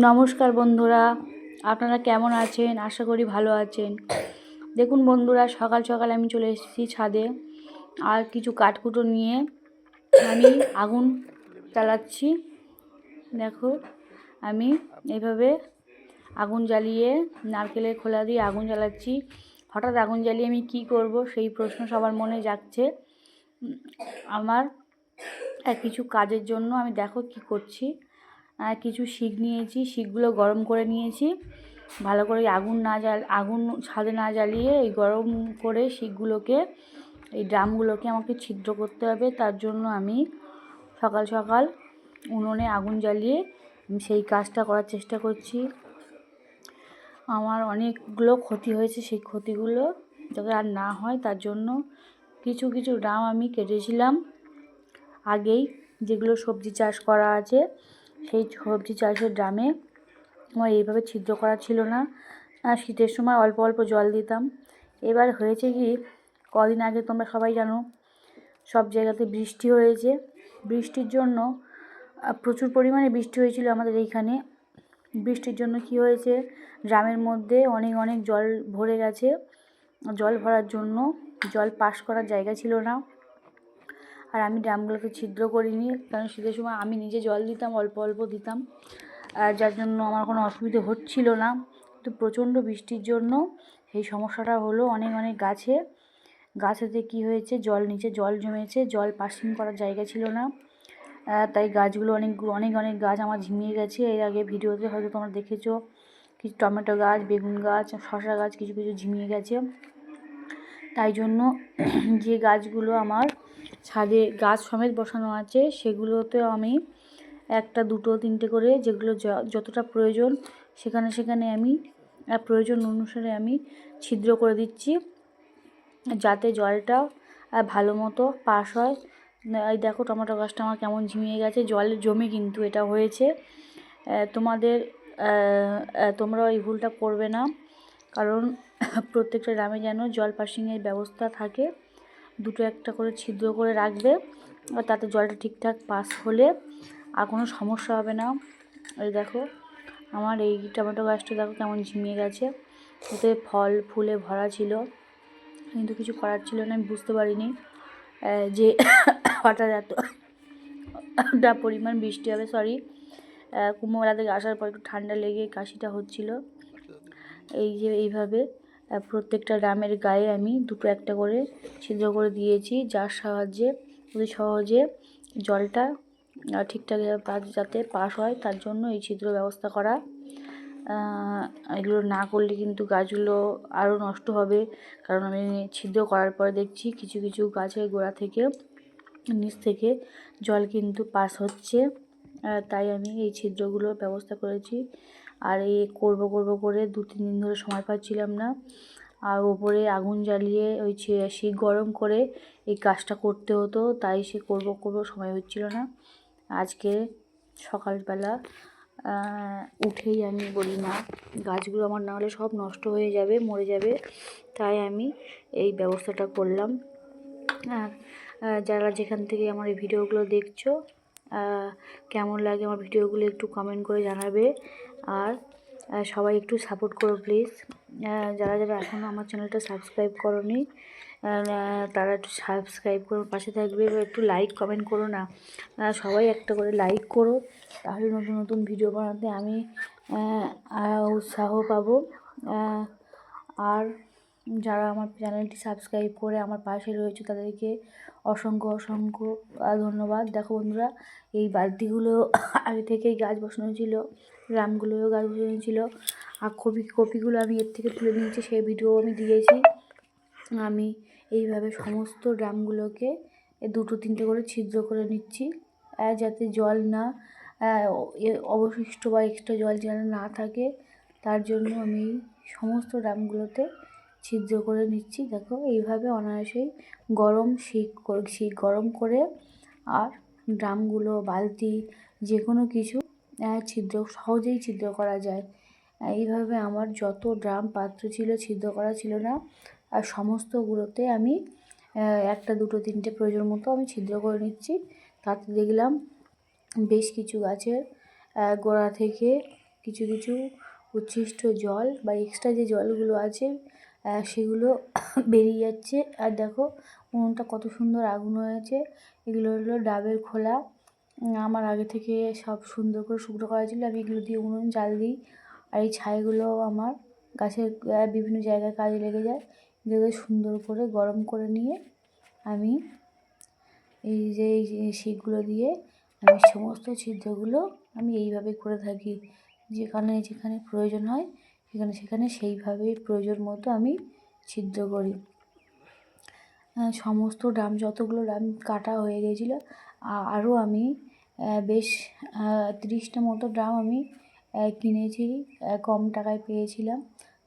নমস্কার বন্ধুরা আপনারা কেমন আছেন? আশা করি ভালো আছেন। দেখুন বন্ধুরা সকাল সকাল আমি চলে এসেছি ছাদে। আর কিছু কাঠকুটো নিয়ে আমি আগুন জ্বালাচ্ছি। দেখো আমি এইভাবে আগুন জ্বালিয়ে নারকেলের খোলা দিয়ে আগুন জ্বালাচ্ছি। হঠাৎ আগুন জ্বালিয়ে আমি কি করব সেই প্রশ্ন সবার মনে উম, আমার কিছু কাজের জন্য আমি দেখো কি করছি। আর কিছু শিক নিয়েছি, শিকগুলো গরম করে নিয়েছি। ভালো করে আগুন না জ্বাল, আগুন ছাদে না জ্বালিয়ে এই গরম করে শিকগুলোকে, এই ড্রামগুলোকে আমাকে ছিদ্র করতে হবে। তার জন্য আমি সকাল সকাল উনুনে আগুন জ্বালিয়ে আমি সেই কাজটা করার চেষ্টা করছি। আমার অনেকগুলো ক্ষতি হয়েছে সেই ক্ষতিগুলো। যাতে আর না হয়, তার জন্য কিছু কিছু ড্রাম আমি কেটেছিলাম। আগেই যেগুলো সবজি চাষ করা আছে সেই সবজি চাষের ড্রামে আমার এইভাবে ছিদ্র করা ছিল না। আর শীতের সময় অল্প অল্প জল দিতাম। এবার হয়েছে কি, কদিন আগে তোমরা সবাই জানো, সব জায়গাতে বৃষ্টি হয়েছে। বৃষ্টির জন্য প্রচুর পরিমাণে বৃষ্টি হয়েছিল আমাদের এইখানে। বৃষ্টির জন্য কি হয়েছে ড্রামের মধ্যে অনেক অনেক জল ভরে গেছে। জল ভরার জন্য জল পাস করার জায়গা ছিল না। আর আমি ড্রামগুলোকে ছিদ্র করিনি, কারণ শীতের সময় আমি নিজে জল দিতাম, অল্প অল্প দিতাম। আর যার জন্য আমার কোনো অসুবিধে হচ্ছিল না। তো প্রচণ্ড বৃষ্টির জন্য এই সমস্যাটা হলো অনেক অনেক গাছে। গাছেতে কি হয়েছে? জল নিচে জল জমেছে, জল পাসিং করার জায়গা ছিল না। তাই গাছগুলো অনেক অনেক অনেক গাছ আমার ঝিমিয়ে গেছে। এর আগে ভিডিওতে হয়তো তোমরা দেখেছ, কিছু টমেটো গাছ, বেগুন গাছ শশা গাছ কিছু কিছু ঝিমিয়ে গেছে। তাই জন্য যে গাছগুলো আমার ছাদে গাছ সমেত বসানো আছে সেগুলোতেও আমি একটা, দুটো, তিনটে করে যেগুলো যতটা প্রয়োজন, সেখানে সেখানে আমি প্রয়োজন অনুসারে আমি ছিদ্র করে দিচ্ছি, যাতে জলটা ভালো মতো পাস হয়। এই দেখো টমেটো গাছটা আমার কেমন ঝিমিয়ে গেছে, জল জমে কিন্তু এটা হয়েছে। তোমাদের তোমরা এই ভুলটা করবে না, কারণ প্রত্যেকটা গ্রামে যেন জল পাসিংয়ের ব্যবস্থা থাকে। দুটো একটা করে ছিদ্র করে রাখবে, আর তাতে জলটা ঠিকঠাক পাস হলে আর কোনো সমস্যা হবে না। এই দেখো, আমার এই টমেটো গাছটা দেখো কেমন ঝিমিয়ে গেছে। ওতে ফল, ফুলে ভরা ছিল, কিন্তু কিছু করার ছিল না, আমি বুঝতে পারিনি যে হঠাৎ এতটা পরিমাণ বৃষ্টি হবে সরি কুম্ভমেলা থেকে আসার পর একটু ঠান্ডা লেগে কাশিটা হচ্ছিল। এই যে এইভাবে প্রত্যেকটা ড্রামের গায়ে আমি দুটো একটা করে ছিদ্র করে দিয়েছি, যার সাহায্যে অতি সহজে জলটা ঠিকঠাক যাতে পাস হয়, তার জন্য এই ছিদ্র ব্যবস্থা করা। এগুলো না করলে কিন্তু গাছগুলো আরও নষ্ট হবে। কারণ আমি ছিদ্র করার পরে দেখছি কিছু কিছু গাছের গোড়া থেকে, নিচ থেকে জল কিন্তু পাস হচ্ছে। তাই আমি এই ছিদ্রগুলোর ব্যবস্থা করেছি। আর এই করব করব করে দু, তিন দিন ধরে সময় পাচ্ছিলাম না। আর ওপরে আগুন জ্বালিয়ে ওই শিক গরম করে এই কাজটা করতে হতো, তাই সে করব করব সময় হচ্ছিল না। আজকে সকালবেলা উঠেই আমি বলি না গাছগুলো আমার না হলে সব নষ্ট হয়ে যাবে, মরে যাবে। তাই আমি এই ব্যবস্থাটা করলাম। যারা যেখান থেকে আমার এই ভিডিওগুলো দেখছ কেমন লাগে আমার ভিডিওগুলো একটু কমেন্ট করে জানাবে। আর সবাই একটু সাপোর্ট করো প্লিজ যারা যারা এখনও আমার চ্যানেলটা সাবস্ক্রাইব করোনি তারা একটু সাবস্ক্রাইব করো, পাশে থাকবে একটু লাইক কমেন্ট করো না। সবাই একটা করে লাইক করো, তাহলে নতুন নতুন ভিডিও বানাতে আমি উৎসাহ পাবো। আর যারা আমার চ্যানেলটি সাবস্ক্রাইব করে আমার পাশে রয়েছে, তাদেরকে অসংখ্য অসংখ্য ধন্যবাদ। দেখো বন্ধুরা, এই বালতিগুলো আগে থেকেই গাছ বসানো ছিল। ড্রামগুলোও গাছ বসানো ছিল আর কপি, কপিগুলো আমি এর থেকে তুলে নিয়েছি, সেই ভিডিও আমি দিয়েছি। আমি এইভাবে সমস্ত ড্রামগুলোকে দুটো, তিনটে করে ছিদ্র করে নিচ্ছি যাতে জল না অবশিষ্ট বা এক্সট্রা জল যেন না থাকে, তার জন্য আমি সমস্ত ড্রামগুলোতে ছিদ্র করে নিচ্ছি। দেখো, এইভাবে অনায়াসেই গরম করে- শিক গরম করে আর ড্রামগুলো বালতি যে কোনো কিছু ছিদ্র, সহজেই ছিদ্র করা যায়। এইভাবে আমার যত ড্রাম পাত্র ছিল, ছিদ্র করা ছিল না। আর সমস্তগুলোতে আমি একটা, দুটো, তিনটে প্রয়োজন মতো আমি ছিদ্র করে নিচ্ছি। তাতে দেখলাম বেশ কিছু গাছের গোড়া থেকে কিছু কিছু উচ্ছিষ্ট জল বা এক্সট্রা যে জলগুলো আছে সেগুলো বেরিয়ে যাচ্ছে। আর দেখো, উনুনটা কত সুন্দর আগুন হয়েছে। এগুলো হলো ডাবের খোলা। আমার আগে থেকে সব সুন্দর করে শুকনো করা ছিল। আমি এগুলো দিয়ে উনুন জাল দিই আর এই ছাইগুলো আমার গাছের বিভিন্ন জায়গায় কাজে লেগে যায়। এগুলো সুন্দর করে গরম করে নিয়ে আমি এই যে এই যে শিকগুলো দিয়ে আমি সমস্ত ছিদ্রগুলো আমি এইভাবে করে থাকি। যেখানে যেখানে প্রয়োজন হয় সেখানে সেখানে সেইভাবে প্রয়োজন মতো আমি ছিদ্র করি। সমস্ত ড্রাম, যতগুলো ড্রাম কাটা হয়ে গেছিল আরও আমি বেশ তিরিশটা মতো ড্রাম আমি কিনেছি কম টাকায় পেয়েছিলাম।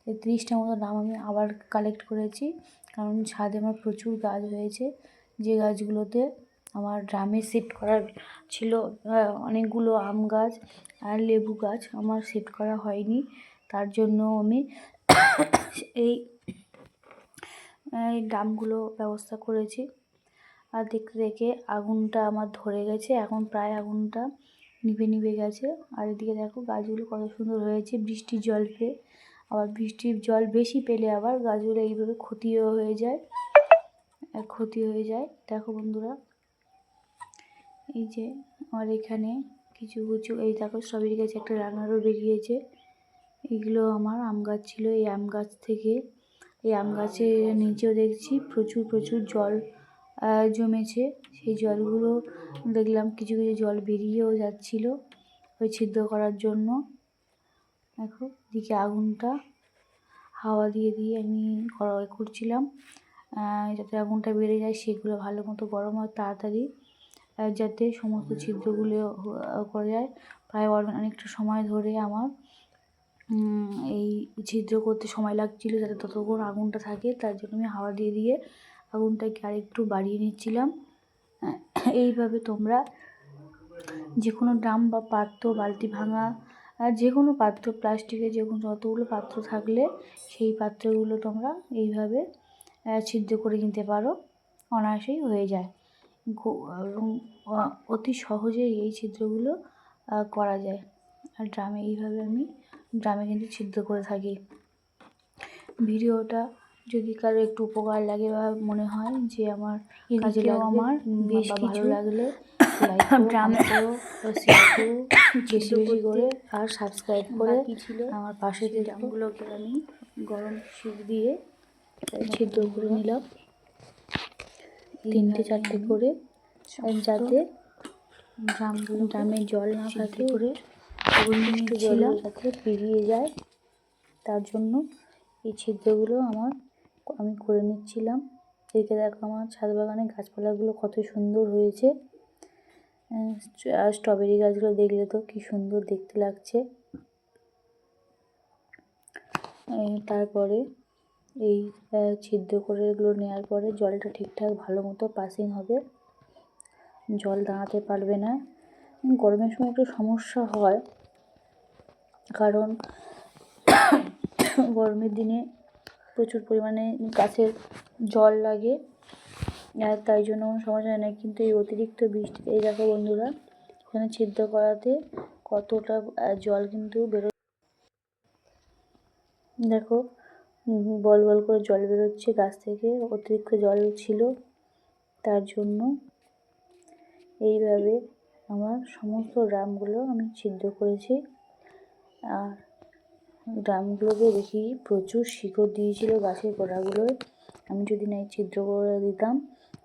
তো তিরিশটা মতো ড্রাম আমি আবার কালেক্ট করেছি, কারণ ছাদে আমার প্রচুর গাছ হয়েছে। যে গাছগুলোতে আমার ড্রামে সেট করার ছিল অনেকগুলো আম গাছ আর লেবু গাছ আমার সেট করা হয়নি। তার জন্য আমি এই এই ড্রামগুলো ব্যবস্থা করেছি। আর দেখতে দেখে আগুনটা আমার ধরে গেছে। এখন প্রায় আগুনটা নিভে নিভে গেছে। আর এদিকে দেখো গাছগুলো কত সুন্দর হয়েছে, বৃষ্টির জল পেয়ে। আবার বৃষ্টির জল বেশি পেলে আবার গাছগুলো এইভাবে ক্ষতিও হয়ে যায় ক্ষতি হয়ে যায়। দেখো বন্ধুরা, এই যে আমার এখানে কিছু কিছু, এই দেখো স্ট্রবেরি গাছে একটা রানারও বেরিয়েছে। এগুলো আমার আম গাছ ছিল, এই আম গাছ থেকে, এই আম গাছের নিচেও দেখছি প্রচুর প্রচুর জল জমেছে। সেই জলগুলো দেখলাম কিছু কিছু জল বেরিয়েও যাচ্ছিল ওই ছিদ্র করার জন্য। দেখো দিকে আগুনটা হাওয়া দিয়ে দিয়ে আমি করছিলাম। যাতে আগুনটা বেড়ে যায়, সেগুলো ভালো মতো গরম হয়, তাড়াতাড়ি যাতে সমস্ত ছিদ্রগুলো করে যায়। প্রায় অনেকটা সময় ধরে আমার এই ছিদ্র করতে সময় লাগছিল, যাতে ততক্ষণ আগুনটা থাকে, তার জন্য আমি হাওয়া দিয়ে দিয়ে আগুনটাকে আরেকটু বাড়িয়ে নিচ্ছিলাম। এইভাবে তোমরা যে কোনো ড্রাম বা পাত্র, বালতি ভাঙা যে কোনো পাত্র, প্লাস্টিকের যে কোনো যতগুলো পাত্র থাকলে সেই পাত্রগুলো তোমরা এইভাবে ছিদ্র করে নিতে পারো। অনায়াসেই হয়ে যায়। এবং অতি সহজেই এই ছিদ্রগুলো করা যায়। আর ড্রামে এইভাবে আমি, ড্রামে কিন্তু ছিদ্র করে থাকি। ভিডিওটা যদি কারও একটু উপকার লাগে বা মনে হয় যে আমার কাজে আমার বেশ ভালো লাগলে ড্রামে বেশি বেশি করে আর সাবস্ক্রাইব করে আমার পাশে থেকে। ড্রামগুলোকে আমি গরম শিক দিয়ে ছিদ্র করে নিলাম। তিনটে চারটে করে যাতে ড্রামগুলো ড্রামে জল না থাকে। করে অবশিষ্ট জলগুলো যাতে বেরিয়ে যায়। তার জন্য এই ছিদ্রগুলো আমার আমি করে নিচ্ছিলাম। এদিকে দেখো আমার ছাদ বাগানে গাছপালাগুলো কত সুন্দর হয়েছে। আর স্ট্রবেরি গাছগুলো দেখলে তো কি সুন্দর দেখতে লাগছে। তারপরে এই ছিদ্র করে এগুলো নেওয়ার পরে জলটা ঠিকঠাক ভালো মতো পাসিং হবে। জল দাঁড়াতে পারবে না। গরমের সময় একটু সমস্যা হয়। কারণ গরমের দিনে প্রচুর পরিমাণে গাছের জল লাগে। আর তাই জন্য কোনো সমস্যা হয় না। কিন্তু এই অতিরিক্ত বৃষ্টি, এই দেখো বন্ধুরা, এখানে ছিদ্র করাতে কতটা জল কিন্তু বেরো, দেখো, বল বল করে জল বেরোচ্ছে গাছ থেকে, অতিরিক্ত জল ছিল। তার জন্য এইভাবে আমার সমস্ত ড্রামগুলো আমি ছিদ্র করেছি। আর ড্রামগুলোকে দেখি প্রচুর শিকড় দিয়েছিল গাছের গোড়াগুলোয়। আমি যদি না এই ছিদ্র করে দিতাম,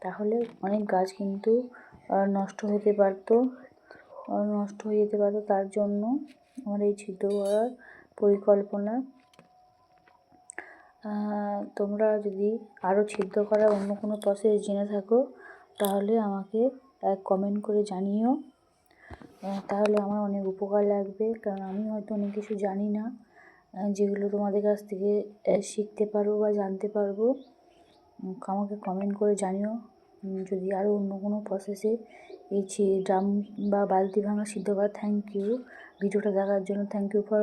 তাহলে অনেক গাছ কিন্তু নষ্ট হতে পারতো। নষ্ট হয়ে যেতে পারতো। তার জন্য আমার এই ছিদ্র করার পরিকল্পনা। তোমরা যদি আরও ছিদ্র করার অন্য কোনো প্রসেস জেনে থাকো, তাহলে আমাকে এক কমেন্ট করে জানিও। তাহলে আমার অনেক উপকার লাগবে। কারণ আমি হয়তো অনেক কিছু জানি না। যেগুলো তোমাদের কাছ থেকে শিখতে পারব বা জানতে পারব আমাকে কমেন্ট করে জানিও। যদি আরও অন্য কোনো প্রসেসে এই ড্রাম বা বালতি ভাঙা সিদ্ধ করা থ্যাংক ইউ ভিডিওটা দেখার জন্য থ্যাংক ইউ ফর